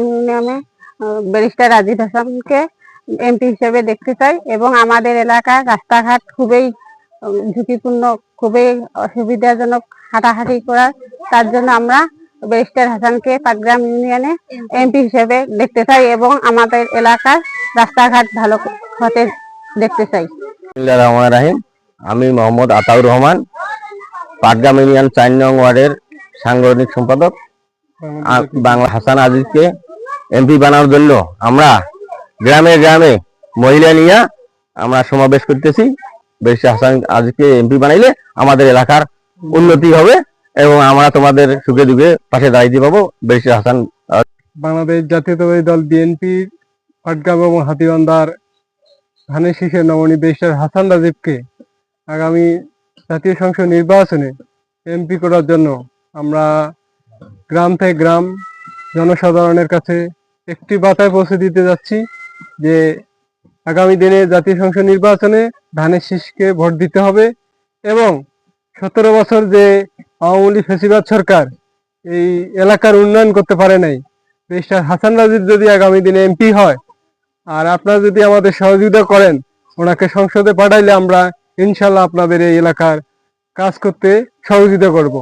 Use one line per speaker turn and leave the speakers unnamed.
নিয়মে ব্যারিস্টার রাজীব হাসানকে এমপি হিসেবে দেখতে চাই এবং আমাদের এলাকার রাস্তাঘাট খুবই ঝুঁকিপূর্ণ, খুবই অসুবিধাজনক, হাঁটাহাঁটি করার, তার জন্য আমরা ব্যারিস্টার হাসানকে পাটগ্রাম ইউনিয়নে এমপি হিসেবে দেখতে চাই এবং আমাদের এলাকার রাস্তাঘাট ভালো হতে দেখতে চাই।
রহমানির রাহিম। আমি মোহাম্মদ আতাউর রহমান, পাটগ্রাম ইউনিয়ন চার নং ওয়ার্ডের সাংগঠনিক সম্পাদক। বাংলা হাসান আজিজকে এমপি বানানোর জন্য আমরা গ্রামে গ্রামে মহিলা নিয়ে আমরা সমাবেশ করতেছি। বেশি হাসান আজিজকে এমপি বানাইলে আমাদের এলাকার উন্নতি হবে এবং আমরা তোমাদের সুখে দুঃখে পাশে দাঁড়িয়ে পাবো। বেশি হাসান
বাংলাদেশ জাতীয়তাবাদী দল বিএনপি পাটগ্রাম এবং হাতিবান্ধার ধানের শীষের নমনী ব্যারিস্টার হাসান রাজীবকে আগামী জাতীয় সংসদ নির্বাচনে এমপি করার জন্য আমরা গ্রাম থেকে গ্রাম জনসাধারণের কাছে একটি বার্তায় পৌঁছে দিতে যাচ্ছি যে আগামী দিনে জাতীয় সংসদ নির্বাচনে ধানের শীষকে ভোট দিতে হবে এবং সতেরো বছর যে আওয়ামী লীগ ফেসিবাদ সরকার এই এলাকার উন্নয়ন করতে পারে নাই, মিস্টার হাসান রাজিদ যদি আগামী দিনে এমপি হয়, আর আপনারা যদি আমাদের সহযোগিতা করেন, ওনাকে সংসদে পাঠাইলে আমরা ইনশাল্লাহ আপনাদের এই এলাকার কাজ করতে সহযোগিতা করব।